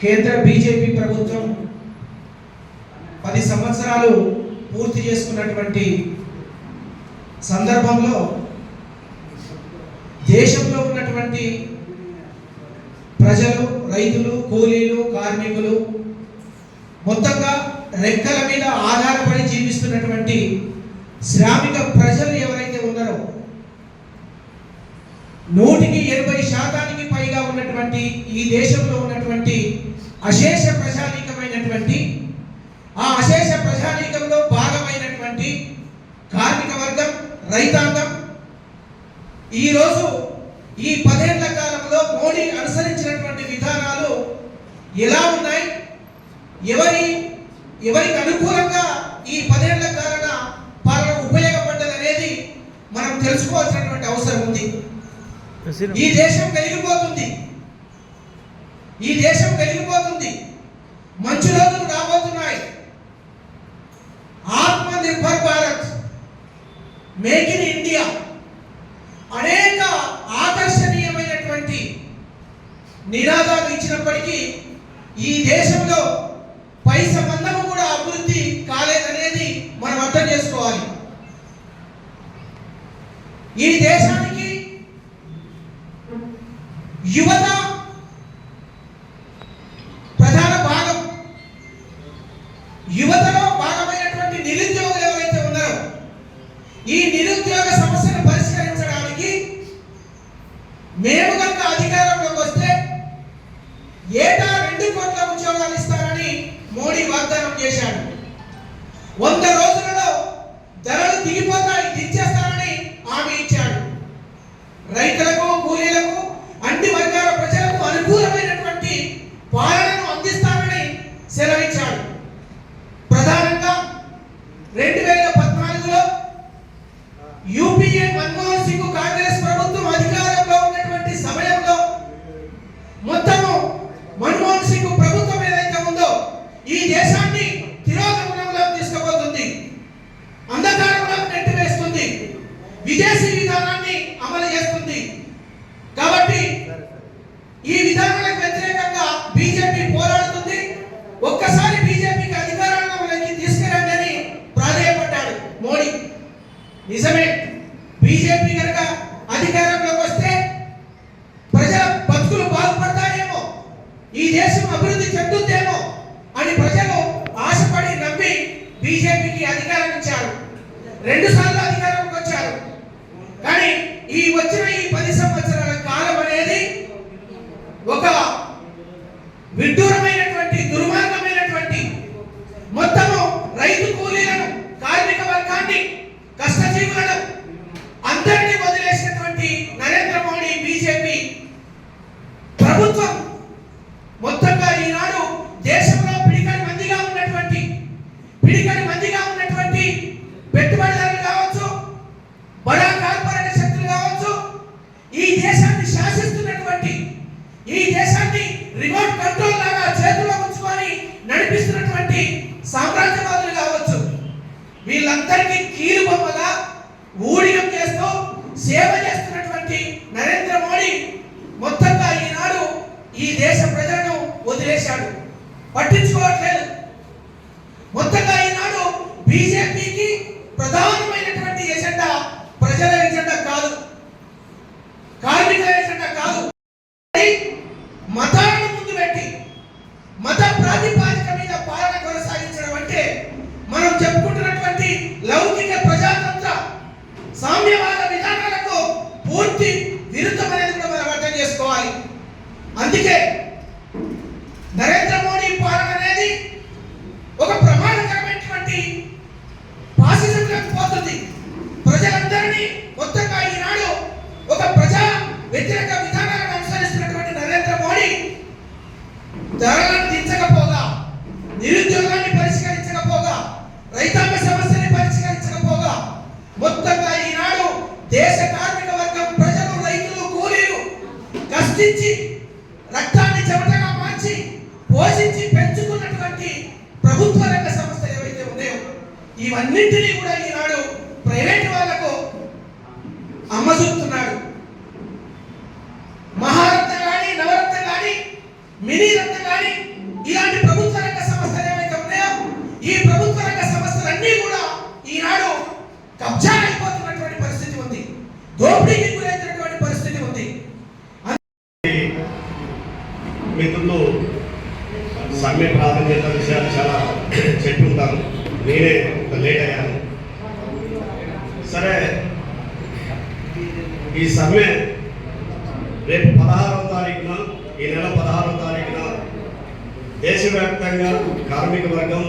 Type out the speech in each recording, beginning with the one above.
కేంద్ర బీజేపీ ప్రభుత్వం పది సంవత్సరాలు పూర్తి చేసుకున్నటువంటి సందర్భంలో దేశంలో ఉన్నటువంటి ప్రజలు రైతులు కూలీలు కార్మికులు మొత్తంగా రెక్కల మీద ఆధారపడి జీవిస్తున్నటువంటి శ్రామిక ప్రజలు ఎవరైతే ఉన్నారో నూటికి ఎనభై ఉన్నటువంటి ఈ దేశంలో ఉన్నటువంటి అశేష ప్రజానీకమైనటువంటి ఆ అశేష ప్రజానీకంలో భాగమైనటువంటి కార్మిక వర్గం రైతాంగం ఈరోజు ఈ పదేళ్ళ కాలంలో మోడీ అనుసరించినటువంటి విధానాలు ఎలా ఉన్నాయి? ఎవరి ఎవరికి అనుకూలంగా ఈ పదేళ్ళ కాలన పాలన ఉపయోగపడ్డది అనేది మనం తెలుసుకోవాల్సినటువంటి అవసరం ఉంది. ఈ దేశం వెలిగిపోతుంది. ఈ దేశం వెలిగిపోతుంది. మంచి రోజులు రాబోతున్నాయి. Atma Nirbhar Bharat make in India అనేక ఆకర్షణీయమైనటువంటి నినాదాలు ఇచ్చినప్పటికీ ఈ దేశంలో పై సంబంధము కూడా అభివృద్ధి కాలేదనేది మనం అర్థం చేసుకోవాలి. ఈ దేశానికి యువత రెండు వేల ఈ దేశం అభివృద్ధి చెందుతేమో అని ప్రజలు ఆశపడి నమ్మి బీజేపీకి అధికారం ఇచ్చారు. రెండు సార్లు పట్టించుకోవట్లేదు దేశ కార్మిక వర్గం ప్రజలు రైతులు కూలీలు కష్టించి రక్తాన్ని చెమటగా మార్చి పోషించి పెంచుకున్నటువంటి ప్రభుత్వ రంగ సంస్థలు ఏవైతే ఉన్నాయో ఇవన్నింటినీ కూడా ఈనాడు ప్రైవేట్ వాళ్ళకు అమ్మజూపుతున్నాడు మహారత్న కానీ నవరత్న కానీ మినీ రత్న కానీ సమ్మె ప్రాధాన్యత విషయాలు చాలా చెప్పి ఉంటాను నేనే లేట్ అయ్యాను. సరే ఈ సమ్మె రేపు పదహారవ తారీఖున ఈ నెల పదహారవ తారీఖున దేశవ్యాప్తంగా కార్మిక వర్గం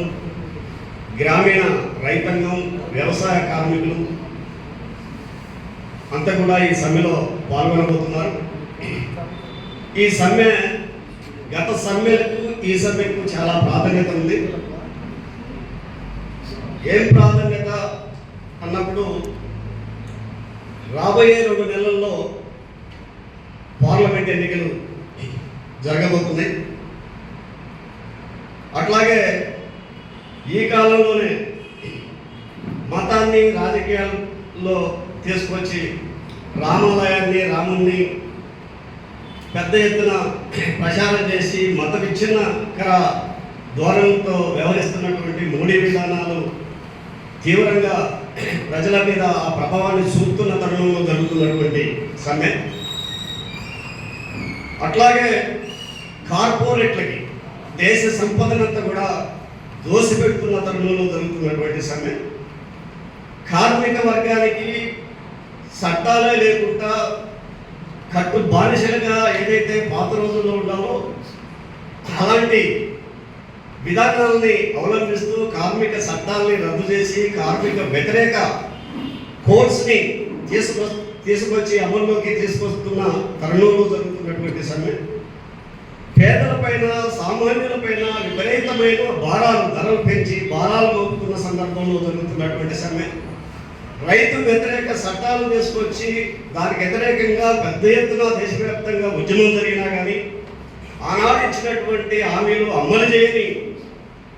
గ్రామీణ రైతాంగం వ్యవసాయ కార్మికులు అంతా కూడా ఈ సమ్మెలో పాల్గొనబోతున్నారు. ఈ సమ్మె గత సమ్మెలకు ఈ సమ్మెకు చాలా ప్రాధాన్యత ఉంది. ఏం ప్రాధాన్యత అన్నప్పుడు రాబోయే రెండు నెలల్లో పార్లమెంట్ ఎన్నికలు జరగబోతున్నాయి. అట్లాగే ఈ కాలంలోనే మతాన్ని రాజకీయాల్లో తీసుకొచ్చి రామాలయాన్ని రాముణ్ణి పెద్ద ఎత్తున ప్రచారం చేసి మత విచ్ఛిన్నకర ధోరణితో వ్యవహరిస్తున్నటువంటి మోడీ విధానాలు తీవ్రంగా ప్రజల మీద ఆ ప్రభావాన్ని చూపుతున్న తరుణంలో జరుగుతున్నటువంటి సమ్మె. అట్లాగే కార్పొరేట్లకి దేశ సంపదనంతా కూడా దోసిపెడుతున్న తరుణంలో జరుగుతున్నటువంటి సమ్మె. కార్మిక వర్గానికి చట్టాలే లేకుండా కట్టు బానిసలుగా ఏదైతే పాత రోజుల్లో ఉన్నామో అలాంటి విధానాలని అవలంబిస్తూ కార్మిక చట్టాలని రద్దు చేసి కార్మిక వ్యతిరేక కోర్స్ని తీసుకొ తీసుకొచ్చి అమల్లోకి తీసుకొస్తున్న తరుణంలో జరుగుతున్నటువంటి సమ్మె పేదలపైన సామాన్యులపైన విపరీతమైన భారాలు ధరలు పెంచి భారాలు మోపుతున్న సందర్భంలో జరుగుతున్నటువంటి సమ్మె రైతు వ్యతిరేక చట్టాలు తీసుకొచ్చి దానికి వ్యతిరేకంగా పెద్ద ఎత్తున దేశవ్యాప్తంగా ఉద్యమం జరిగినా కానీ ఆనాడు ఇచ్చినటువంటి హామీలు అమలు చేయని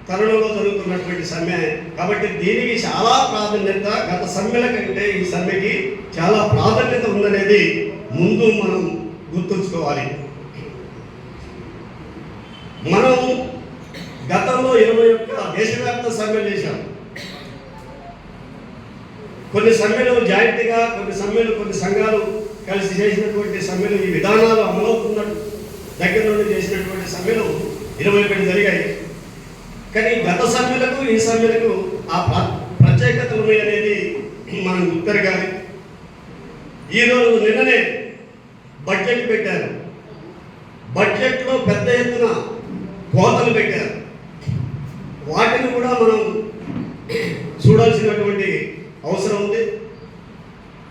తరుణంలో జరుగుతున్నటువంటి సమ్మె. కాబట్టి దీనికి చాలా ప్రాధాన్యత గత సమ్మెల కంటే ఈ సమ్మెకి చాలా ప్రాధాన్యత ఉందనేది ముందు మనం గుర్తుంచుకోవాలి. మనం గతంలో ఇరవై ఒక్క దేశవ్యాప్త సమ్మె చేశాం. కొన్ని సమ్మెలు జాయింట్గా కొన్ని సమ్మెలు కొన్ని సంఘాలు కలిసి చేసినటువంటి సమ్మెలు ఈ విధానాలు అమలవుతున్నట్టు. దగ్గర నుండి చేసినటువంటి సమ్మెలు ఇరవై ఒకటి జరిగాయి. కానీ గత సమ్మెలకు ఈ సమ్మెలకు ఆ ప్రత్యేకతలు అనేది మనం గుర్తెరగాలి. ఈరోజు నిన్ననే బడ్జెట్ పెట్టారు. బడ్జెట్లో పెద్ద ఎత్తున కోతలు పెట్టారు. వాటిని కూడా మనం చూడాల్సినటువంటి అవసరం ఉంది.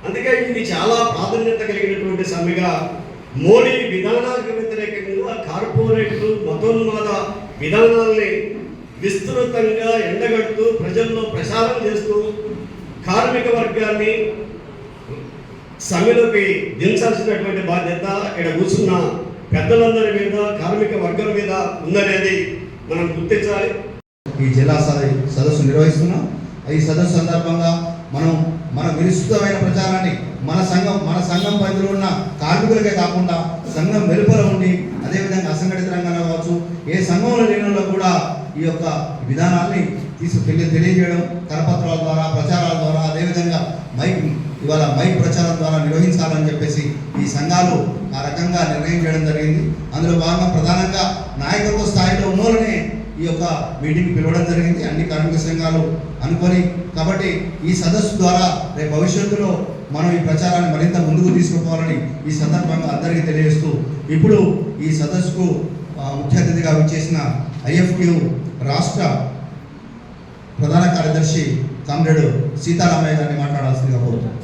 అందుకే ఇది చాలా ప్రాధాన్యత కలిగినటువంటి సమ్మెగా మోడీ విధానాలకు వ్యతిరేకంగా కార్పొరేట్లు మతోన్మాద విధానాల్ని విస్తృతంగా ఎండగడుతూ ప్రజల్లో ప్రసారం చేస్తూ కార్మిక వర్గాన్ని సమ్మెలోకి దించాల్సినటువంటి బాధ్యత ఇక్కడ కూర్చున్న పెద్దలందరి మీద కార్మిక వర్గం మీద ఉందనేది మనం గుర్తించాలి. ఈ జిల్లా సదస్సు నిర్వహిస్తున్నాం. ఈ సదస్సు సందర్భంగా మనం మన విస్తృతమైన ప్రచారాన్ని మన సంఘం మన సంఘం పరిధిలో ఉన్న కార్మికులకే కాకుండా సంఘం వెలుపల ఉండి అదేవిధంగా అసంఘటిత రంగంలో కావచ్చు ఏ సంఘంలో లేని కూడా ఈ యొక్క విధానాన్ని తీసుకెళ్ళి తెలియజేయడం కరపత్రాల ద్వారా ప్రచారాల ద్వారా అదేవిధంగా మైక్ ఇవాళ మైక్ ప్రచారం ద్వారా నిర్వహించాలని చెప్పేసి ఈ సంఘాలు ఆ రకంగా నిర్ణయం చేయడం జరిగింది. అందులో భాగంగా ప్రధానంగా నాయకత్వ స్థాయిలో ఉన్నోళ్ళనే ఈ యొక్క మీటింగ్ పిలవడం జరిగింది. అన్ని కార్మిక సంఘాలు అనుకొని. కాబట్టి ఈ సదస్సు ద్వారా రేపు భవిష్యత్తులో మనం ఈ ప్రచారాన్ని మరింత ముందుకు తీసుకుపోవాలని ఈ సందర్భంగా అందరికీ తెలియజేస్తూ ఇప్పుడు ఈ సదస్సుకు ముఖ్య అతిథిగా విచ్చేసిన ఐఎఫ్క్యూ రాష్ట్ర ప్రధాన కార్యదర్శి కామ్రేడ్ సీతారామయ్య గారిని మాట్లాడాల్సిందిగా కోరుతాను